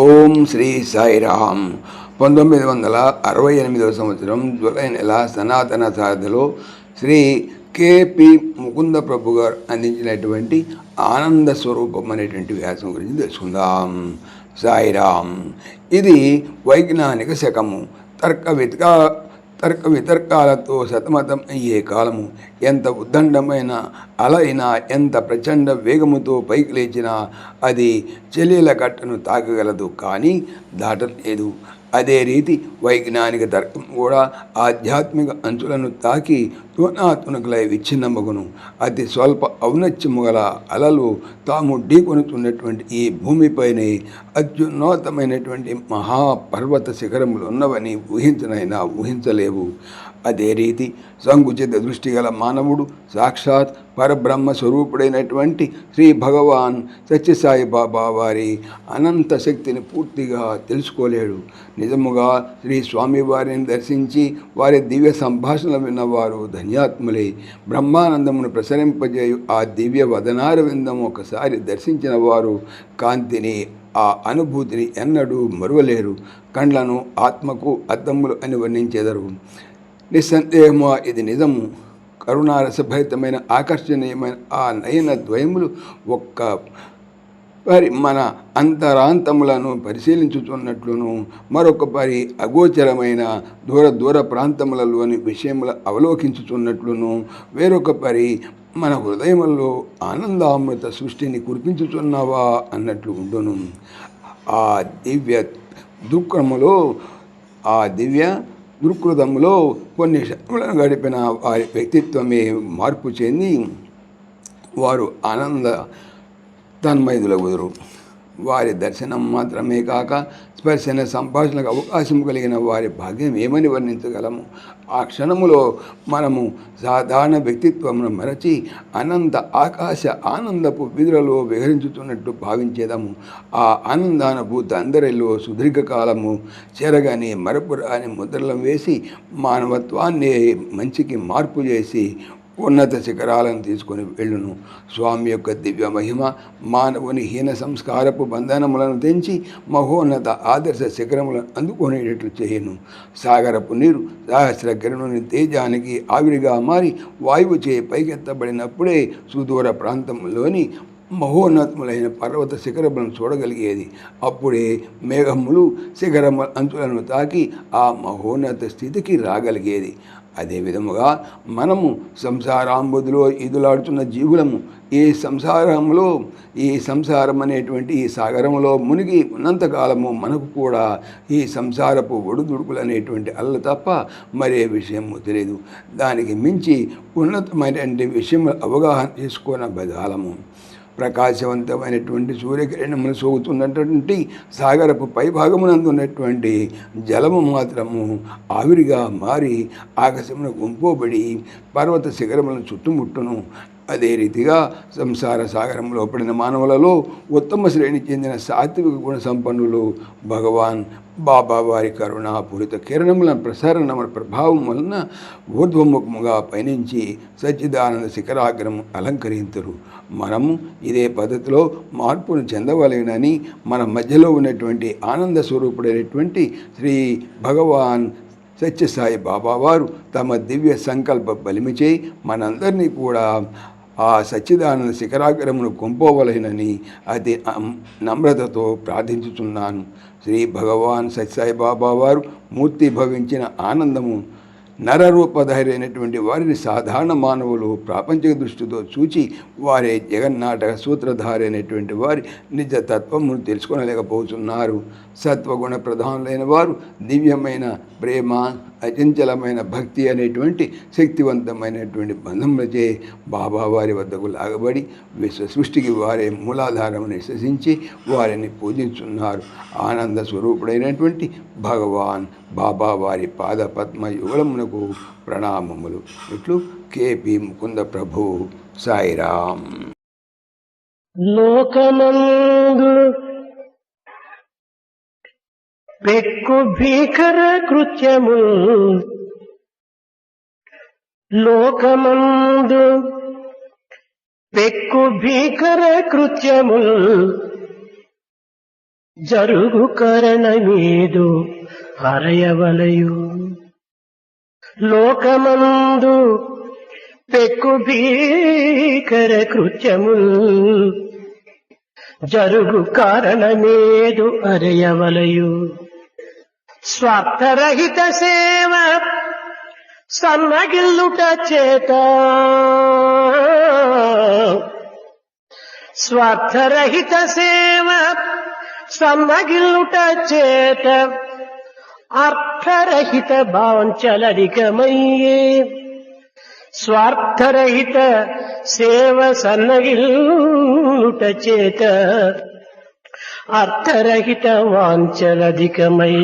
ఓం శ్రీ సాయిరామ్. పంతొమ్మిది వందల అరవై ఎనిమిదవ సంవత్సరం జూలై నెల సనాతన సాధలో శ్రీ కేపి ముకుంద ప్రభు గారు అందించినటువంటి ఆనంద స్వరూపం అనేటువంటి వ్యాసం గురించి తెలుసుకుందాం. సాయిరామ్. ఇది వైజ్ఞానిక శకము. తర్క వితక తర్క వితర్కాలతో సతమతం అయ్యే కాలము. ఎంత ఉద్దండమైన అలైనా అయినా ఎంత ప్రచండ వేగముతో పైకి లేచినా అది చెల్లెల కట్టను తాకగలదు. కానీ దాటలేదు. అదే రీతి వైజ్ఞానిక తర్కం కూడా ఆధ్యాత్మిక అంచులను తాకి తునాతునకులై విచ్ఛిన్నమగును. అతి స్వల్ప ఔన్నత్యము గల అలలు తాము ఢీకొనుతున్నటువంటి ఈ భూమిపైనే అత్యున్నతమైనటువంటి మహాపర్వత శిఖరములు ఉన్నవని ఊహించనైనా ఊహించలేవు. అదే రీతి సంకుచిత దృష్టి గల మానవుడు సాక్షాత్ పరబ్రహ్మ స్వరూపుడైనటువంటి శ్రీ భగవాన్ సత్యసాయి బాబా వారి అనంత శక్తిని పూర్తిగా తెలుసుకోలేడు. నిజముగా శ్రీ స్వామివారిని దర్శించి వారి దివ్య సంభాషణలు విన్నవారు ధన్యాత్ములే బ్రహ్మానందమును ప్రసరింపజేయు ఆ దివ్య వదనార విందం ఒకసారి దర్శించిన వారు కాంతిని ఆ అనుభూతిని ఎన్నడూ మరువలేరు. కండ్లను ఆత్మకు అద్దములు అని వర్ణించెదరు నిస్సందేహము? ఇది నిజము. కరుణారసభరితమైన ఆకర్షణీయమైన ఆ నయన ద్వయములు ఒక్క మరి మన అంతరాంతములను పరిశీలించుచున్నట్లును మరొక పరి అగోచరమైన దూర దూర ప్రాంతములలోని విషయముల అవలోకించుచున్నట్లును వేరొక పరి మన హృదయములో ఆనందామృత సృష్టిని కురిపించుచున్నావా అన్నట్లు ఉండును. ఆ దివ్య దుఃఖములో ఆ దివ్య గురుకృతంలో కొన్ని క్షణములను గడిపిన వారి వ్యక్తిత్వమే మార్పు చెంది వారు ఆనంద తన్మయుదులగుదురు వారి దర్శనం మాత్రమే కాక స్పర్శన సంభాషణకు అవకాశం కలిగిన వారి భాగ్యం ఏమని వర్ణించగలము? ఆ క్షణములో మనము సాధారణ వ్యక్తిత్వమును మరచి అనంత ఆకాశ ఆనందపు విధులలో విహరించుతున్నట్టు భావించేదము. ఆ ఆనందానుభూతి అందరిలో సుదీర్ఘకాలము చెరగని మరపురాని ముద్రలను వేసి మానవత్వాన్ని మంచికి మార్పు చేసి ఉన్నత శిఖరాలను తీసుకొని వెళ్ళును. స్వామి యొక్క దివ్య మహిమ మానవుని హీన సంస్కారపు బంధనములను తెంచి మహోన్నత ఆదర్శ శిఖరములను అందుకునేటట్లు చేయను. సాగరపు నీరు సహస్ర కిరణుని తేజానికి ఆవిరిగా మారి వాయువు చే పైకెత్తబడినప్పుడే సుదూర ప్రాంతంలోని మహోన్నతములైన పర్వత శిఖరములను చూడగలిగేది. అప్పుడే మేఘములు శిఖరము అంచులను తాకి ఆ మహోన్నత స్థితికి రాగలిగేది. అదే విధముగా మనము సంసారాంబుదిలో ఈదులాడుతున్న జీవులము ఈ సంసారంలో ఈ సంసారం అనేటువంటి ఈ సాగరంలో మునిగి ఉన్నంతకాలము మనకు కూడా ఈ సంసారపు ఒడుదుడుకులు అనేటువంటి అల్ల తప్ప మరే విషయము తెలియదు దానికి మించి ఉన్నతమైనటువంటి విషయం అవగాహన చేసుకున్న బదాలము. ప్రకాశవంతమైనటువంటి సూర్యకిరణములు సోగుతున్నటువంటి సాగరపు పైభాగమునందున్నటువంటి జలము మాత్రము ఆవిరిగా మారి ఆకాశమును గుంపోబడి పర్వత శిఖరములను చుట్టుముట్టును అదే రీతిగా సంసార సాగరంలో పడిన మానవులలో ఉత్తమ శ్రేణి చెందిన సాత్విక గుణ సంపన్నులు భగవాన్ బాబా వారి కరుణాపూరిత కిరణముల ప్రసారణ ప్రభావం వలన ఊర్ధ్వముఖముగా పయనించి సచ్చిదానంద శిఖరాగ్రహం అలంకరించరు మనము ఇదే పద్ధతిలో మార్పును చెందవలేనని మన మధ్యలో ఉన్నటువంటి ఆనంద స్వరూపుడైనటువంటి శ్రీ భగవాన్ సత్యసాయి బాబావారు తమ దివ్య సంకల్ప బలిమిచే మనందరినీ కూడా ఆ సచ్చిదానంద శిఖరాగ్రమును కొంపోవలెనని అతి నమ్రతతో ప్రార్థించుచున్నాను. శ్రీ భగవాన్ సత్యసాయిబాబా వారు మూర్తి భవించిన ఆనందము నరరూపధారైనటువంటి వారిని సాధారణ మానవులు ప్రాపంచిక దృష్టితో చూచి వారే జగన్నాటక సూత్రధారైనటువంటి వారి నిజ తత్వమును తెలుసుకోలేకపోతున్నారు సత్వగుణ ప్రధానులైన వారు దివ్యమైన ప్రేమ అచంచలమైన భక్తి అనేటువంటి శక్తివంతమైనటువంటి బంధములచే బాబా వారి వద్దకు లాగబడి విశ్వ సృష్టికి వారే మూలాధారమును విశ్వసించి వారిని పూజించున్నారు. ఆనంద స్వరూపుడైనటువంటి భగవాన్ బాబా వారి పాద పద్మ యుగలమునకు ప్రణామములు. ఇట్లు కేపి ముకుంద ప్రభు. సాయిరామ్. లోకమందు పెక్కు భీకర కృత్యము లోకమందు పెక్కు భీకర కృత్యము జరుగు కరణమేదు హరయవలయు లోకమందు పెక్కు భీకర కృత్యముల్ జరుగు కారణమేదు అరయవలయు. స్వార్థరహిత సేవ సన్నగిల్లుట చేత. స్వార్థరహిత సేవ సన్నగిల్లుట చేత. అర్థరహిత భావంచలరికమయ్యే स्वार्थरहित सेवसनगिल्लुटचेत अर्थरहित वाञ्चलधिकमये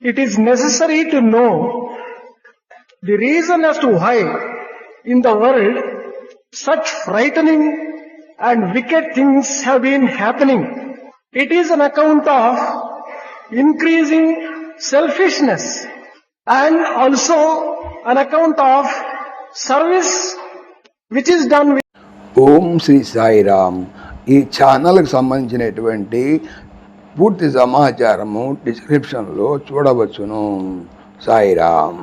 It is necessary to know the reason as to why in the world such frightening and wicked things have been happening. It is on account of increasing selfishness. And also an account of service which is done with Om Shri Sairam. ఈ ఛానల్కి సంబంధించినటువంటి పూర్తి సమాచారము డిస్క్రిప్షన్లో చూడవచ్చును. సాయిరామ్.